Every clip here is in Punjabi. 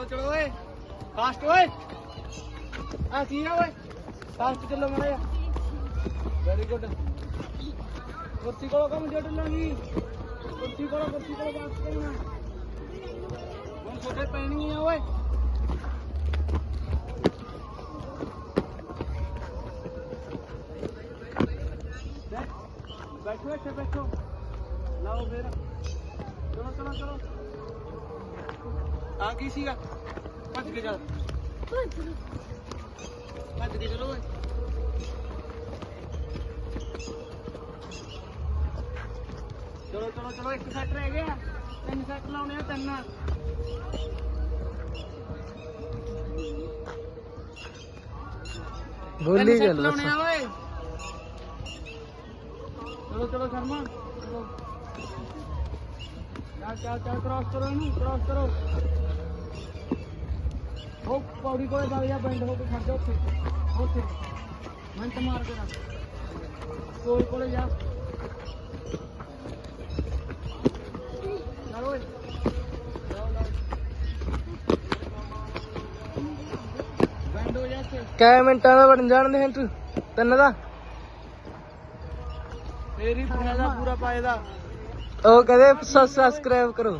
ਚਲੋ ਚਲੋ ਓਏ। ਫਾਸਟ ਓਏ। ਆ ਕੀ ਆ ਓਏ? ਫਾਸਟ ਚੱਲੋ ਮਾੜਾ ਵੈਰੀ ਗੁੱਡ ਕੁਰਸੀ ਕੋਲ ਕੰਮ ਜੱਟ ਲਾਂਗੀ। ਕੁਰਸੀ ਕੋਲ ਕੁਰਸੀ ਕੋਲ ਬਾਤ ਕਰਨਾ। ਹੁਣ ਛੋਟੇ ਪੈਣੀ ਆ ਓਏ। ਬੈਠੋ ਇੱਥੇ, ਬੈਠੋ। ਲਾਓ ਫੇਰ। ਚਲੋ ਚਲੋ ਚਲੋ। ਆ ਕੀ ਸੀਗਾ? ਭੱਜ ਕੇ ਚੱਲ ਭੱਜ ਕੇ ਚਲੋ ਓਏ। ਚਲੋ ਚਲੋ ਚਲੋ ਇੱਕ ਸੈਟ ਰਹਿ ਗਿਆ। ਤਿੰਨ ਸੈਟ ਲਾਉਣੇ ਆ ਤਿੰਨ। ਬੋਲੀ ਚੱਲ ਲਾਉਣੇ ਆ ਓਏ। ਚਲੋ ਚਲੋ ਸ਼ਰਮਾ। ਚਲੋ। ਚੱਲ ਚੱਲ ਚੱਲ ਕ੍ਰਾਸ ਕਰੋ ਇਹਨੂੰ ਕ੍ਰਾਸ ਕਰੋ। ਉਹ ਪੌੜੀ ਕੋਲੇ ਜਾ ਜਾ ਬੈਂਡ ਹੋ ਕੇ ਖੜ ਜਾ ਉੱਥੇ। ਉੱਥੇ। ਮਿੰਟ ਮਾਰ ਕੇ ਰੱਖ। ਕੋਲ ਕੋਲੇ ਜਾ। ਚੱਲ ਓਏ। ਲਾਓ, ਲਾਓ। ਬੈਂਡ ਹੋ ਜਾ ਇੱਥੇ। ਕੈ ਮਿੰਟਾਂ ਦਾ ਬਣ ਜਾਣਦੇ ਹਨ ਤੂੰ ਤਿੰਨ ਦਾ। ਤੇਰੀ ਫਾਇਦਾ ਪੂਰਾ ਪਾਏਦਾ ਉਹ ਕਹਦੇ ਸਬਸਕ੍ਰਾਈਬ ਕਰੋ।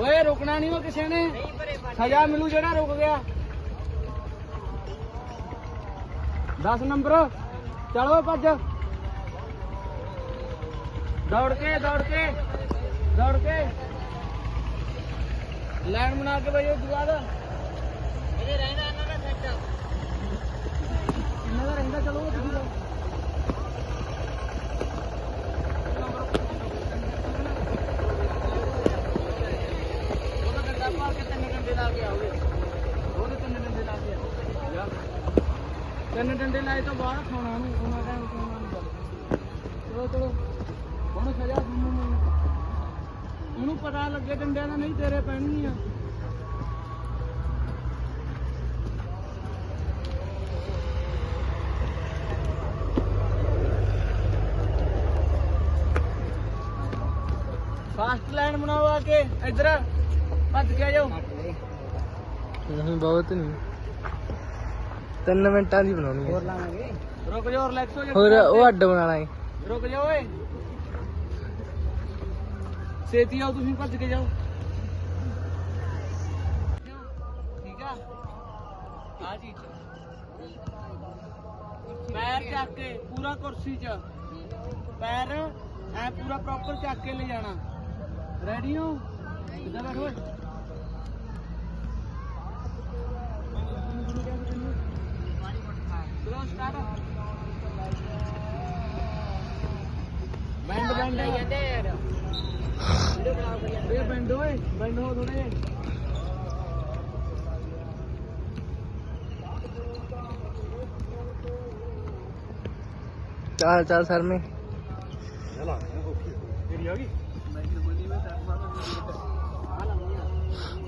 ਓਏ ਰੁਕਣਾ ਨਹੀਂ ਉਹ ਕਿਸੇ ਨੇ। ਸਜ਼ਾ ਮਿਲੂ ਜਿਹੜਾ ਰੁਕ ਗਿਆ। 10 ਨੰਬਰ। ਚਲੋ ਭੱਜ। ਦੌੜ ਕੇ ਦੌੜ ਕੇ ਦੌੜ ਕੇ। ਲਾਈਨ ਬਣਾ ਕੇ ਬਈਓ ਦੁਆ ਦਾ ਇਹਦੇ ਰਹਿੰਦਾ ਇਹਨਾਂ ਦਾ ਸੈੱਟ। ਇਹਨਾਂ ਦਾ ਰਹਿੰਦਾ ਚਲੋ ਉਹ ਤੁਸੀਂ ਲਓ ਉਹਦਾ ਡੰਡਾ ਪਾ ਕੇ ਤਿੰਨ ਡੰਡੇ ਲਾ ਕੇ ਆਓਗੇ। ਉਹਦੇ ਤਿੰਨ ਡੰਡੇ ਲਾ ਕੇ ਆਓ। ਤਿੰਨ ਡੰਡੇ ਲਾਏ ਤੋਂ ਬਾਅਦ ਖਾਣਾ ਨੂੰ ਉਹਨਾਂ ਟਾਈਮ ਖਾਣਾ ਨੂੰ। ਚਲੋ ਚਲੋ। ਹੁਣ ਸਜ਼ਾ ਤੁਹਾਨੂੰ ਉਹਨੂੰ ਪਤਾ ਲੱਗੇ ਡੰਡਿਆਂ ਦਾ ਨਹੀਂ, ਤੇਰੇ ਪੈਣੀ ਆ। ਫਾਸਟ ਲਾਈਨ ਬਣਾਓ ਆ ਕੇ, ਇੱਧਰ। ਭੱਜ ਕੇ ਆ ਜਾਓ। ਨਹੀਂ ਬਹੁਤ ਨਹੀਂ। ਤਿੰਨ ਮਿੰਟਾਂ ਦੀ ਬਣਾਉਣੀ ਹੈ। ਲਾਵਾਂਗੇ। ਰੁਕ ਜਾਓ ਰਿਲੈਕਸ ਹੋ ਜਾਓ। ਹੋਰ ਉਹ ਅੱਡ ਬਣਾਣਾ ਹੈ। ਰੁਕ ਜਾਓ ਓਏ। ਛੇਤੀ ਆਓ ਤੁਸੀਂ ਭੱਜ ਕੇ ਜਾਓ। ਠੀਕ ਆ? ਆ ਜੀ। ਪੈਰ ਚੱਕ ਕੇ ਪੂਰਾ ਕੁਰਸੀ 'ਚ। ਪੈਰ ਐ ਪੂਰਾ ਪ੍ਰੋਪਰ ਚੱਕ ਕੇ ਲੈ ਜਾਣਾ। ਰੈਡੀ ਹੋ? ਕਿੱਦਾਂ ਬੈਠੋ ਬੈਂਡ ਬੈਂਡ ਇਹ ਬੈਂਡ ਓਏ ਬੈਂਡ ਹੋ ਥੋੜੇ ਚੱਲ ਚੱਲ ਸਰ ਮੇ। ਤੇਰੀ ਆ ਗਈ? ਕਹਾਂ।